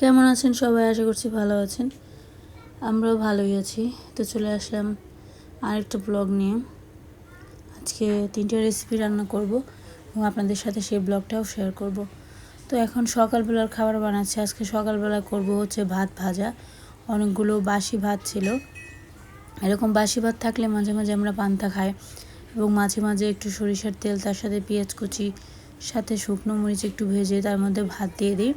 কেমন আছেন সবাই? আশা করছি ভালো আছেন। আমরাও ভালোই আছি। তো চলে আসলাম আরেকটা ব্লগ নিয়ে। আজকে তিনটে রেসিপি রান্না করব এবং আপনাদের সাথে সেই ব্লগটাও শেয়ার করব। তো এখন সকালবেলার খাবার বানাচ্ছি। আজকে সকালবেলা করব হচ্ছে ভাত ভাজা। অনেকগুলো বাসি ভাত ছিল। এরকম বাসি ভাত থাকলে মাঝে মাঝে আমরা পান্তা খাই এবং মাঝে মাঝে একটু সরিষার তেল, তার সাথে পেঁয়াজ কুচি, সাথে শুকনো মরিচ একটু ভেজে তার মধ্যে ভাত দিয়ে দিই।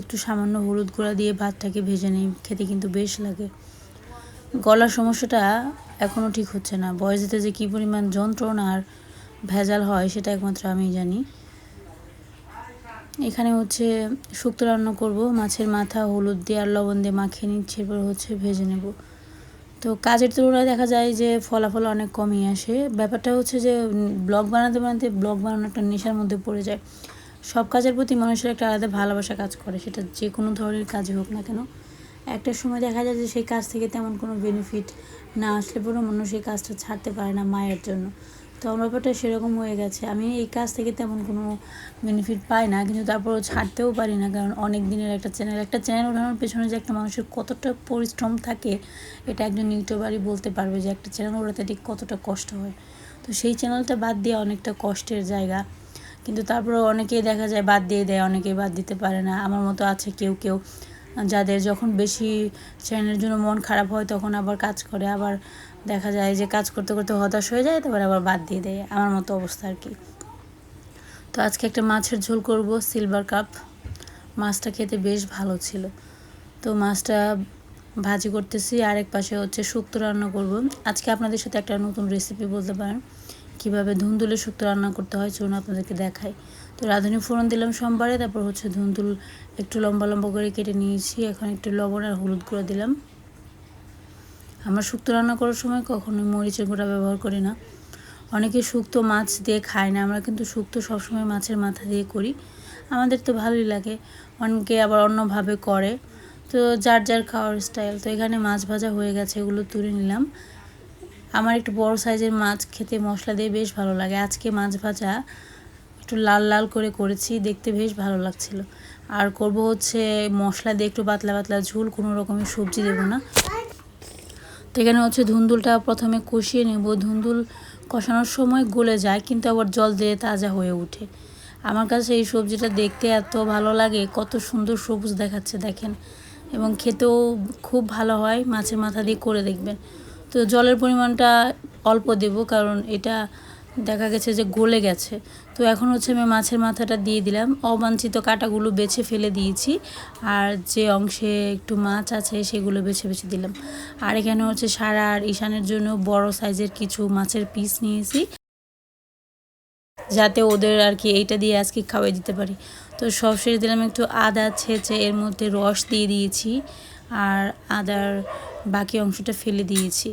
একটু সামান্য হলুদ গুঁড়া দিয়ে ভাতটাকে ভেজে নিই, খেতে কিন্তু বেশ লাগে। গলার সমস্যাটা এখনও ঠিক হচ্ছে না। বয়স যেতে যে কী পরিমাণ যন্ত্রণা আর ভেজাল হয় সেটা একমাত্র আমিই জানি। এখানে হচ্ছে শুক্তো রান্না করব, মাছের মাথা, হলুদ দিয়ে আর লবণ দিয়ে মাখিয়ে নিচ্ছি, এরপর হচ্ছে ভেজে নেব। তো কাজের তুলনায় দেখা যায় যে ফলাফল অনেক কমই আসে। ব্যাপারটা হচ্ছে যে ব্লগ বানাতে বানাতে, ব্লগ বানানো একটা নেশার মধ্যে পড়ে যায়। সব কাজের প্রতি মানুষের একটা আলাদা ভালোবাসা কাজ করে, সেটা যে কোনো ধরনের কাজই হোক না কেন। একটা সময় দেখা যায় যে সেই কাজ থেকে তেমন কোনো বেনিফিট না আসলে পরেও মানুষ সেই কাজটা ছাড়তে পারে না মায়ের জন্য। তো আমার ব্যাপারটা সেরকম হয়ে গেছে। আমি এই কাজ থেকে তেমন কোনো বেনিফিট পাই না, কিন্তু তারপরও ছাড়তেও পারি না, কারণ অনেক দিনের একটা চ্যানেল একটা চ্যানেল ওঠানোর পেছনে যে একটা মানুষের কতটা পরিশ্রম থাকে, এটা একজন ইউটিউবারই বলতে পারবে যে একটা চ্যানেল ওঠাতে ঠিক কতটা কষ্ট হয়। তো সেই চ্যানেলটা বাদ দিয়ে অনেকটা কষ্টের জায়গা। কিন্তু তারপরে অনেকেই দেখা যায় বাদ দিয়ে দেয়, অনেকেই বাদ দিতে পারে না। আমার মতো আছে কেউ কেউ। যাদের যখন বেশি চ্যানেলের জন্য মন খারাপ হয় তখন আবার কাজ করে। আবার দেখা যায় যে কাজ করতে করতে হতাশ হয়ে যায়, তারপর আবার বাদ দিয়ে দেয়। আমার মতো অবস্থা আর কি। তো আজকে একটা মাছের ঝোল করব, সিলভার কাপ। মাছটা খেতে বেশ ভালো ছিল। তো মাছটা ভাজি করতেছি। আরেক পাশে হচ্ছে শুক্তো রান্না করব। আজকে আপনাদের সাথে একটা নতুন রেসিপি বলতে পারেন। কীভাবে ধুন্দুলের শুক্তো রান্না করতে হয় চলুন আপনাদেরকে দেখাই। তো রাঁধুনি ফোড়ন দিলাম সোমবারে, তারপর হচ্ছে ধুন্দুল একটু লম্বা লম্বা করে কেটে নিয়েছি। এখন একটু লবণ আর হলুদ গুঁড়ো দিলাম। আমরা শুক্তো রান্না করার সময় কখনোই মরিচের গুঁড়া ব্যবহার করি না। অনেকে শুক্তো মাছ দিয়ে খায় না, আমরা কিন্তু শুক্তো সবসময় মাছের মাথা দিয়ে করি। আমাদের তো ভালোই লাগে, অনেকে আবার অন্যভাবে করে। তো যার যার খাওয়ার স্টাইল তো এখানে মাছ ভাজা হয়ে গেছে, এগুলো তুলে নিলাম। আমার একটু বড় সাইজের মাছ খেতে মশলা দিয়ে বেশ ভালো লাগে। আজকে মাছ ভাজা একটু লাল লাল করে করেছি, দেখতে বেশ ভালো লাগছিল। আর করব হচ্ছে মশলা দিয়ে একটু পাতলা পাতলা ঝুল, কোনো রকমের সবজি দেবো না। তো এখানে হচ্ছে ধুন্দুলটা প্রথমে কষিয়ে নেব। ধুন্দুল কষানোর সময় গলে যায়, কিন্তু আবার জল দিয়ে তাজা হয়ে ওঠে। আমার কাছে এই সবজিটা দেখতে এত ভালো লাগে, কত সুন্দর সবুজ দেখাচ্ছে, দেখেন। এবং খেতেও খুব ভালো হয়, মাছের মাথা দিয়ে করে দেখবেন। তো জলের পরিমাণটা অল্প দেব, কারণ এটা দেখা গেছে যে গলে গেছে। তো এখন হচ্ছে আমি মাছের মাথাটা দিয়ে দিলাম। অবাঞ্ছিত কাটাগুলো বেছে ফেলে দিয়েছি, আর যে অংশে একটু মাছ আছে সেগুলো বেছে বেছে দিলাম। আর এখানে হচ্ছে সারা আর ঈশানের জন্য বড় সাইজের কিছু মাছের পিস নিয়েছি, যাতে ওদের আর কি এইটা দিয়ে আজকে খাওয়াই দিতে পারি। তো সব শেষ দিলাম একটু আদা ছেঁচে, এর মধ্যে রস দিয়ে দিয়েছি, আর আদার বাকি অংশটা ফেলে দিয়েছি।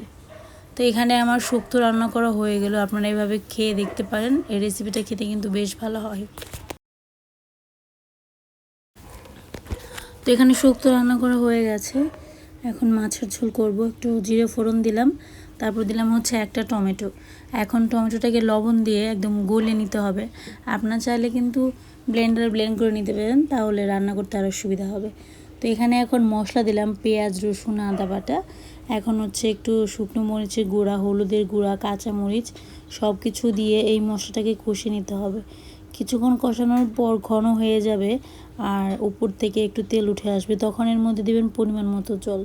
তো এখানে আমার শুক্তো রান্না করা হয়ে গেল। আপনারা এভাবে খেয়ে দেখতে পারেন। এই রেসিপিটা খেতে কিন্তু বেশ ভালো হয়। তো এখানে শুক্তো রান্না করা হয়ে গেছে। এখন মাছের ঝোল করব। একটু জিরে ফোড়ন দিলাম। তারপর দিলাম হচ্ছে একটা টমেটো। এখন টমেটোটাকে লবণ দিয়ে একদম গলে নিতে হবে। আপনার চাইলে কিন্তু ব্লেন্ডার ব্লেন্ড করে নিতে পারেন। তাহলে রান্না করতে আরও সুবিধা হবে। তো এখানে এখন মশলা দিলাম, পেঁয়াজ, রসুন, আদা বাটা। এখন হচ্ছে একটু শুকনো মরিচের গুঁড়া, হলুদের গুঁড়া, কাঁচা মরিচ সব কিছু দিয়ে এই মশলাটাকে কষে নিতে হবে। কিছুক্ষণ কষানোর পর ঘন হয়ে যাবে আর উপর থেকে একটু তেল উঠে আসবে। তখন এর মধ্যে দেবেন পরিমাণ মতো জল।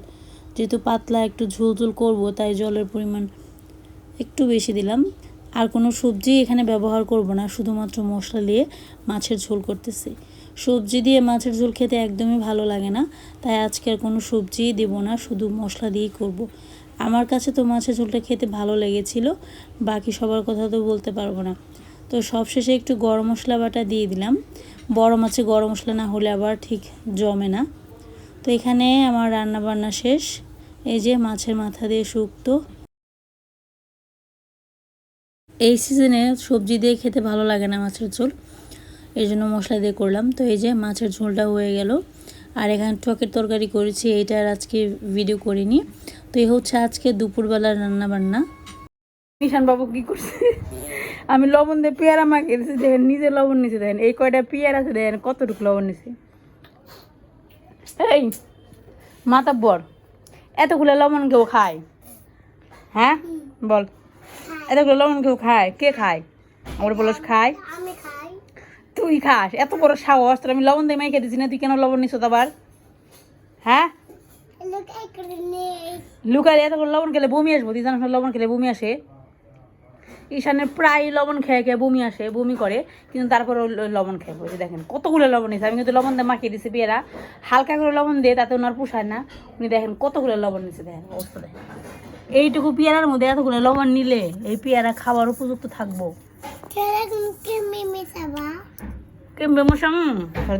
যেহেতু পাতলা একটু ঝোল ঝোল করব, তাই জলের পরিমাণ একটু বেশি দিলাম। আর কোনো সবজি এখানে ব্যবহার করব না, শুধুমাত্র মশলা দিয়ে মাছের ঝোল করতেছি। সবজি দিয়ে মাছের ঝোল খেতে একদমই ভালো লাগে না, তাই আজকে আর কোনো সবজিই দেবো না, শুধু মশলা দিয়েই করব। আমার কাছে তো মাছের ঝোলটা খেতে ভালো লেগেছিল, বাকি সবার কথা তো বলতে পারব না। তো সবশেষে একটু গরম মশলা বাটা দিয়ে দিলাম। বড় মাছে গরম মশলা না হলে আবার ঠিক জমে না। তো এখানে আমার রান্না বান্না শেষ, এই যে মাছের মাথা দিয়ে শুক্তো। এই সিজনে সবজি দিয়ে খেতে ভালো লাগে না মাছের ঝোল। এই জন্য মশলা দিয়ে করলাম। তো এই যে মাছের ঝোলটা হয়ে গেল। আর এখানে টকের তরকারি করেছি এইটার আজকে ভিডিও করিনি। তো এই হচ্ছে আজকে দুপুরবেলার রান্না বান্না নিশান বাবু কি করছে? আমি লবণ দিয়ে পেয়ারা দিয়েছি দেখেন নিজে লবণ নিচে দেখেন। এই কয়টা পেয়ারা আছে, দেখেন, কতটুকু লবণ নিছে। এই মাতাব্বর এতগুলো লবণ কেউ খায়? হ্যাঁ? বল। এতগুলো লবণ কেউ খায়। কে খায়? আমার বলস খায়। তুই খাস। এত বড় সাহস তোর আমি লবণ দিয়ে মাইকে দিছি না তুই কেন লবণ নিছ আবার? হ্যাঁ? লোক লুকালে এত করে লবণ খেলে বমি আসব। তুই জানিস লবণ খেলে বমি আসে? ঈশানের প্রায় লবণ খেয়ে খেয়ে বমি আসে বমি করে কিন্তু তারপরে লবণ খেয়ে বলছে দেখেন কতগুলো লবণ নিয়েছে আমি কিন্তু লবণ দিয়ে মাখিয়ে দিছি পেয়ারা হালকা করে লবণ দিয়ে তাতে ওনার পোষায় না। উনি দেখেন কতগুলো লবণ নিচ্ছে দেখেন অবস্থা দেখেন। এইটুকু পেয়ারার মধ্যে এতগুলো লবণ নিলে এই পেয়ারা খাবার উপযুক্ত থাকব। কেমবে মশাম?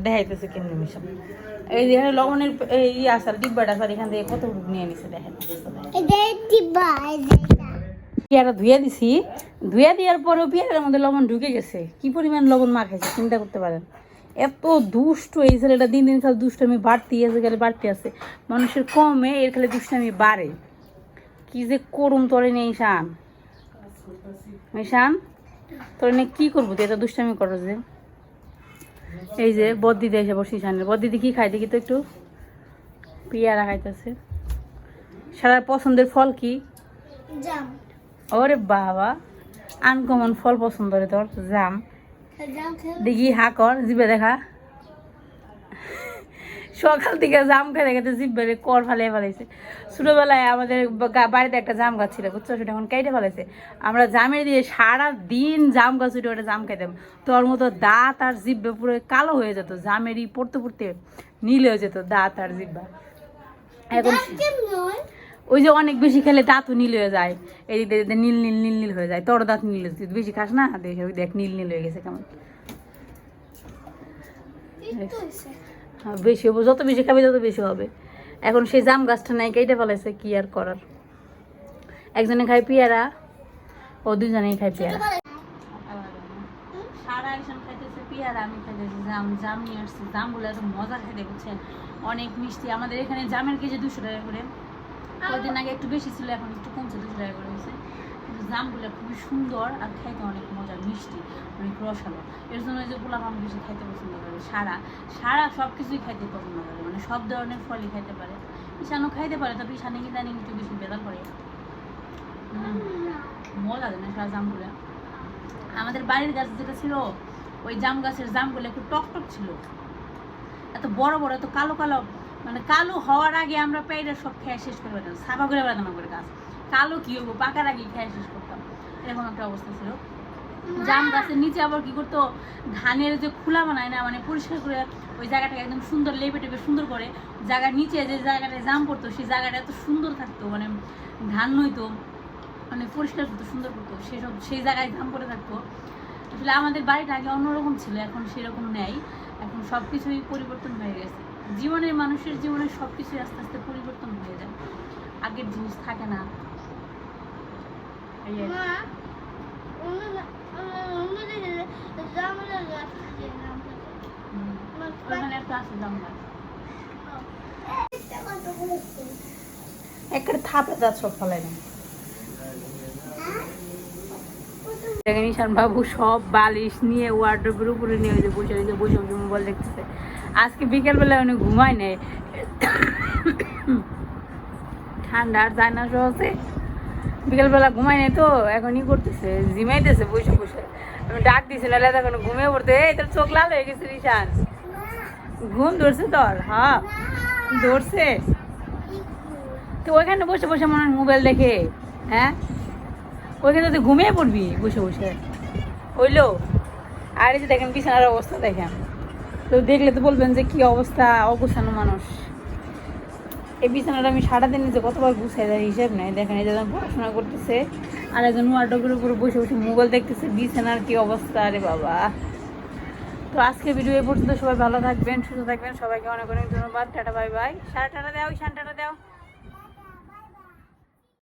দেখাইতেছে কেমবে মশাম। এই যে এখানে লবণের এই আসার ডিব্বাটা আসার এখান থেকে কতটুকু নিয়ে নিছে দেখেন। পেয়ারা ধুয়ে দিছি। ধুয়ে দেওয়ার পরেও পেয়ারার মধ্যে লবণ ঢুকে গেছে। কি পরিমাণ লবণ মাখাইছে চিন্তা করতে পারেন। এত দুষ্ট এই ছেলেটা দিন দিন খালি দুষ্টামি বাড়তি আছে গেলে বাড়তে আছে। মানুষের কমে এর খালি দুষ্টামি বাড়ে। কি যে করুম তোরে নেই শান শান তোর নিয়ে কি করব? তুই এত দুষ্টামি করো যে। এই যে বদ্দিতে এসে বসি শানের বদ্দিদি কি খাই দেখি তো একটু? পেয়ারা খাইতেছে। সারা পছন্দের ফল কি? ওরে বাবা আনকমন ফল পছন্দ রে তোর জাম। জাম দেখি হা কর জিবে দেখা। সকাল থেকে জাম খেতে খেতে জিব্বে কর ফালে ফেলাইছে। ছোটোবেলায় আমাদের বাড়িতে একটা জাম গাছ ছিল বুঝছ? সেটা এখন কেটে ফেলাইছে। আমরা জামের দিয়ে সারা দিন জাম গাছ উঠে ওটা জাম খেতাম। তোর মতো দাঁত আর জিব্বে পুরো কালো হয়ে যেত জামেরই পড়তে পড়তে নীল হয়ে যেত দাঁত আর জিব্বা এখন ওই যে অনেক বেশি খেলে দাঁতও নীল হয়ে যায়। এই দিক দিয়ে নীল নীল নীল নীল হয়ে যায়। তোর দাঁত নীল। তুই বেশি খাস না? দেখে দেখ নীল নীল হয়ে গেছে কেমন। হ্যাঁ, বেশি হবে। যত বেশি খাবি, তত বেশি হবে। এখন সেই জাম গাছটা নাই, কেটে ফেলাইছে, কি আর করার? একজনে খায় পেয়ারা, ও দুজনেই খায় পেয়ারা। আমাদের এখানে জামের কেজি দুশো টাকা করে। কয়েকদিন আগে একটু বেশি ছিল, এখন একটু কমছে দুশো টাকা করে জামগুলো খুবই সুন্দর আর খাইতে অনেক মজা, মিষ্টি অনেক রসালো। এর জন্য যে গোলাপ আম বেশি খাইতে পছন্দ করে। সারা সারা সব কিছুই খাইতে পছন্দ করে। মানে সব ধরনের ফলই খাইতে পারে। ঈশানও খাইতে পারে, তবে ঈশানে কিন্তু জানি একটু বেশি বেদাল করে। মজা দেয় না সারা জামগুলো। আমাদের বাড়ির গাছ যেটা ছিল, ওই জাম গাছের জামগুলো একটু টক টক ছিল। এত বড় বড়, এত কালো কালো মানে কালো হওয়ার আগে আমরা পেয়ে সব খেয়ে শেষ করে বেড়াতাম সাফা করে বেড়াতাম করে গাছ। কালো কি হব? পাকার আগে খেয়ে শেষ করতাম। এরকম একটা অবস্থা ছিল। জাম গাছের নিচে আবার কি করতো? ধানের যে খোলা বানায় না মানে পরিষ্কার করে ওই জায়গাটাকে একদম সুন্দর লেপে টেপে সুন্দর করে জায়গার নিচে যে জায়গাটায় জাম পড়তো সেই জায়গাটা এত সুন্দর থাকতো মানে ধান নইতো মানে পরিষ্কার করতো সুন্দর করতো সেসব সেই জায়গায় জাম পড়ে থাকতো। আসলে আমাদের বাড়িটা আগে অন্যরকম ছিল এখন সেরকম নেই। এখন সব কিছুই পরিবর্তন হয়ে গেছে। জীবনের মানুষের জীবনের সব কিছুই আস্তে আস্তে পরিবর্তন হয়ে যায়। আগের জিনিস থাকে না। এই আর কি। মা অন্য অন্য দিকে জামলা গাছ আছে নাম হুম। ওখানে একটা আছে জাম গাছ একটা থাপে যা সব ফলাই না দেখেন ঈশান বাবু সব বালিশ নিয়ে ওয়ার্ড্রোবের উপরে নিয়ে ওই যে বসে রয়েছে বসে বসে মোবাইল দেখতেছে। আজকে বিকেলবেলায় উনি ঘুমায় নেই। ঠান্ডা আর যায় না সহজে। বিকেলবেলা ঘুমাই নাই তো এখন ই করতেছে। জিমাইতেছে, বসে বসে। আমি ডাক দিছি, নাহলে এখন ঘুমিয়ে পড়তে। এই, তোর চোখ লাল হয়ে গেছে, ঈশান। ঘুম ধরছে তোর হ্যাঁ ধরছে। তো ওইখানে বসে বসে মনে হয় মোবাইল দেখে হ্যাঁ? ওইখানে তুই ঘুমিয়ে পড়বি, বসে বসে। হইল। আর যে দেখেন, বিছানার অবস্থা দেখেন। তো দেখলে তো বলবেন যে কি অবস্থা, অগুছানো মানুষ। এই বিছানাটা আমি সারাদিন যে কতবার গুছাই দেয় হিসেব নেই। দেখেন এই যে পড়াশোনা করতেছে, আর একজন ওয়ার্ডের উপরে বসে বসে মোবাইল দেখতেছে, বিছানার কি অবস্থা, আরে বাবা। তো আজকে ভিডিও এ পর্যন্ত সবাই ভালো থাকবেন, সুস্থ থাকবেন, সবাইকে অনেক অনেক ধন্যবাদ, টাটা, বাই বাই। সারা টাটা দাও শান টাটা দাও।